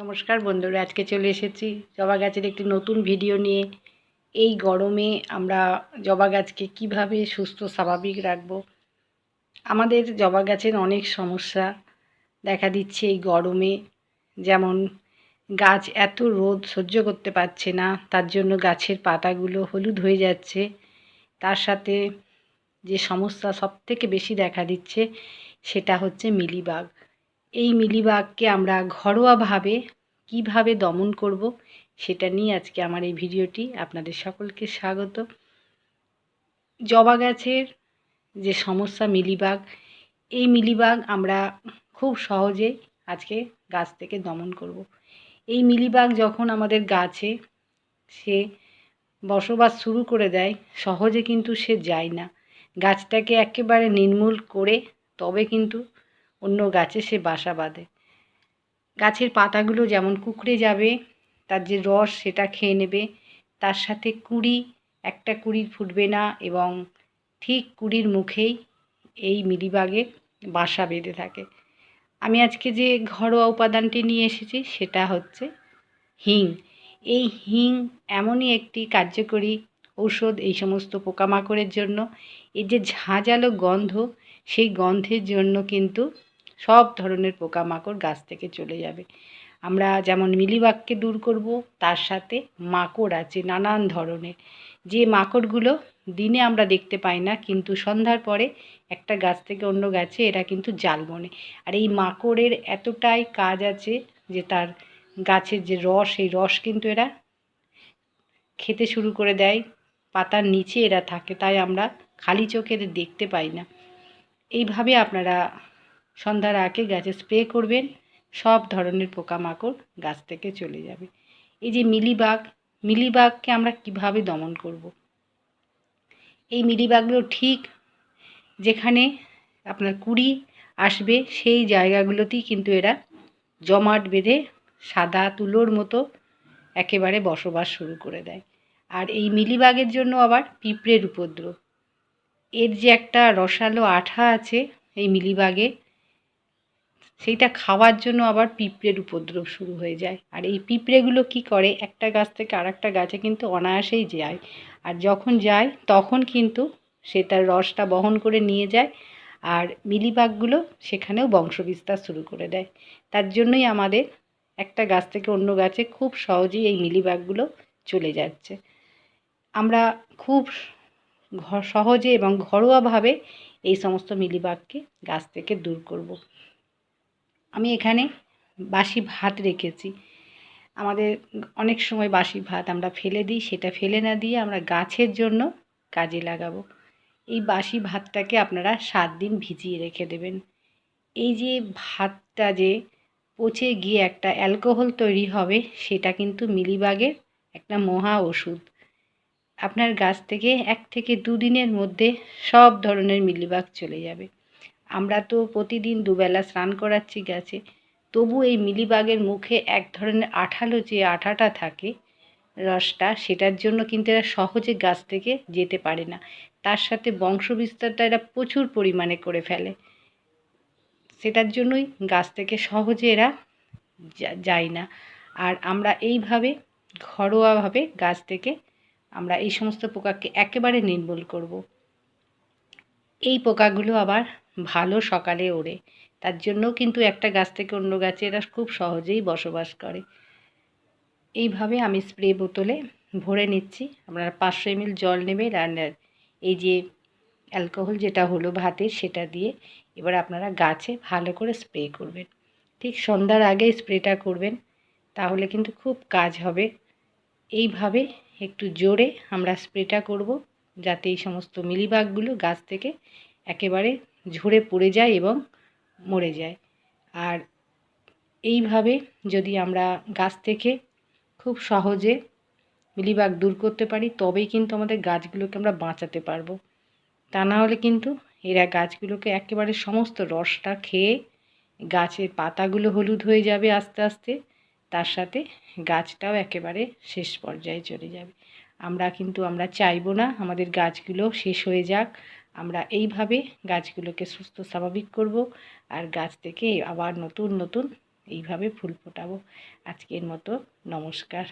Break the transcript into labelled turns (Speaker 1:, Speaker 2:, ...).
Speaker 1: নমস্কার বন্ধুরা, আজকে চলে এসেছি জবা গাছের একটি নতুন ভিডিও নিয়ে। এই গরমে আমরা জবা গাছকে কীভাবে সুস্থ, স্বাভাবিক রাখব? আমাদের জবা গাছের অনেক সমস্যা দেখা দিচ্ছে এই গরমে। যেমন গাছ এত রোদ সহ্য করতে পারছে না, তার জন্য গাছের পাতাগুলো হলুদ হয়ে যাচ্ছে। তার সাথে যে সমস্যা সবথেকে বেশি দেখা দিচ্ছে সেটা হচ্ছে মিলিবাগ। এই মিলিবাগকে আমরা ঘরোয়াভাবে কীভাবে দমন করব সেটা নিয়ে আজকে আমার এই ভিডিওটি আপনাদের সকলকে স্বাগত। জবা গাছের যে সমস্যা মিলিবাগ, এই মিলিবাগ আমরা খুব সহজে আজকে গাছ থেকে দমন করব। এই মিলিবাগ যখন আমাদের গাছে সে বসবাস শুরু করে দেয়, সহজে কিন্তু সে যায় না। গাছটাকে একেবারে নির্মূল করে তবে কিন্তু অন্য গাছে সে বাসা বাঁধে। গাছের পাতাগুলো যেমন কুকড়ে যাবে, তার যে রস সেটা খেয়ে নেবে। তার সাথে কুড়ি, একটা কুড়ি ফুটবে না এবং ঠিক কুড়ির মুখেই এই মিলিবাগে বাসা বেঁধে থাকে। আমি আজকে যে ঘরোয়া উপাদানটি নিয়ে এসেছি সেটা হচ্ছে হিং। এই হিং এমনই একটি কার্যকরী ঔষধ এই সমস্ত পোকামাকড়ের জন্য। এর যে ঝাঁঝালো গন্ধ, সেই গন্ধের জন্য কিন্তু সব ধরনের পোকামাকড় গাছ থেকে চলে যাবে। আমরা যেমন মিলিবাগকে দূর করব, তার সাথে মাকড় আছে নানান ধরনের। যে মাকড়গুলো দিনে আমরা দেখতে পাই না, কিন্তু সন্ধ্যার পরে একটা গাছ থেকে অন্য গাছে এরা কিন্তু জাল বনে। আর এই মাকড়ের এতটাই কাজ আছে যে তার গাছের যে রস, সেই রস কিন্তু এরা খেতে শুরু করে দেয়, পাতার নিচে এরা থাকে, তাই আমরা খালি চোখে দেখতে পাই না। এইভাবে আপনারা সন্ধ্যার আগে গাছে স্প্রে করবেন, সব ধরনের পোকামাকড় গাছ থেকে চলে যাবে। এই যে মিলিবাগ, মিলিবাগকে আমরা কীভাবে দমন করব। এই মিলিবাগগুলো ঠিক যেখানে আপনার কুড়ি আসবে, সেই জায়গাগুলোতেই কিন্তু এরা জমাট বেঁধে সাদা তুলোর মতো একেবারে বসবাস শুরু করে দেয়। আর এই মিলিবাগের জন্য আবার পিঁপড়ের উপদ্রব। এর যে একটা রসালো আঠা আছে এই মিলিবাগে সেইটা খাওয়ার জন্য আবার পিঁপড়ের উপদ্রব শুরু হয়ে যায়। আর এই পিঁপড়েগুলো কি করে? একটা গাছ থেকে আর একটা গাছে কিন্তু অনায়াসেই যায়। আর যখন যায়, তখন কিন্তু সে তার রসটা বহন করে নিয়ে যায় আর মিলিবাগগুলো সেখানেও বংশবিস্তার শুরু করে দেয়। তার জন্যই আমাদের একটা গাছ থেকে অন্য গাছে খুব সহজেই এই মিলিবাগগুলো চলে যাচ্ছে। আমরা খুব সহজে এবং ঘরোয়াভাবে এই সমস্ত মিলিবাগকে গাছ থেকে দূর করব। আমি এখানে বাসি ভাত রেখেছি। আমাদের অনেক সময় বাসি ভাত আমরা ফেলে দিই, সেটা ফেলে না দিয়ে আমরা গাছের জন্য কাজে লাগাবো। এই বাসি ভাতটাকে আপনারা সাত দিন ভিজিয়ে রেখে দেবেন। এই যে ভাতটা যে পচে গিয়ে একটা অ্যালকোহল তৈরি হবে, সেটা কিন্তু মিলিবাগের একটা মহা ওষুধ। আপনার গাছ থেকে এক থেকে দুদিনের মধ্যে সব ধরনের মিলিবাগ চলে যাবে। আমরা তো প্রতিদিন দুবেলা স্নান করাচ্ছি গাছে। তবু এই মিলিবাগের মুখে এক ধরনের আঠালো যে আঠাটা থাকে রসটা, সেটার জন্য কিন্তু এরা সহজে গাছ থেকে যেতে পারে না। তার সাথে বংশবিস্তারটা এরা প্রচুর পরিমাণে করে ফেলে। সেটার জন্যই গাছ থেকে সহজে এরা যায় না। আর আমরা এইভাবে, ঘরোয়াভাবে গাছ থেকে আমরা এই সমস্ত পোকাকে একেবারে নির্মূল করব। এই পোকাগুলো আবার ভালো সকালে ওড়ে। তার জন্য কিন্তু একটা গাছ থেকে অন্য গাছে এরা খুব সহজেই বসবাস করে। এইভাবে আমি স্প্রে বোতলে ভরে নিচ্ছি। আপনারা পাঁচশো এমএল জল নেবেন রান্নার। এই যে অ্যালকোহল যেটা হলো ভাতের সেটা দিয়ে এবার আপনারা গাছে ভালো করে স্প্রে করবেন। ঠিক সন্ধ্যার আগে স্প্রেটা করবেন, তাহলে কিন্তু খুব কাজ হবে। এইভাবে একটু জোরে আমরা স্প্রেটা করব, যাতে এই সমস্ত মিলিবাগগুলো গাছ থেকে একেবারে ঝরে পড়ে যায় এবং মরে যায়। আর এইভাবে যদি আমরা গাছ থেকে খুব সহজে মিলিবাগ দূর করতে পারি, তবেই কিন্তু আমাদের গাছগুলোকে আমরা বাঁচাতে পারব। তা না হলে কিন্তু এরা গাছগুলোকে একেবারে সমস্ত রসটা খেয়ে গাছের পাতাগুলো হলুদ হয়ে যাবে আস্তে আস্তে, তার সাথে গাছটাও একেবারে শেষ পর্যায়ে চলে যাবে। আমরা কিন্তু, আমরা চাইব না, আমাদের গাছগুলো শেষ হয়ে যাক আমরা এইভাবে গাছগুলোকে সুস্থ, স্বাভাবিক করব আর গাছ থেকে আবার নতুন নতুন এইভাবে ফুল ফোটাবো। আজকের মতো নমস্কার।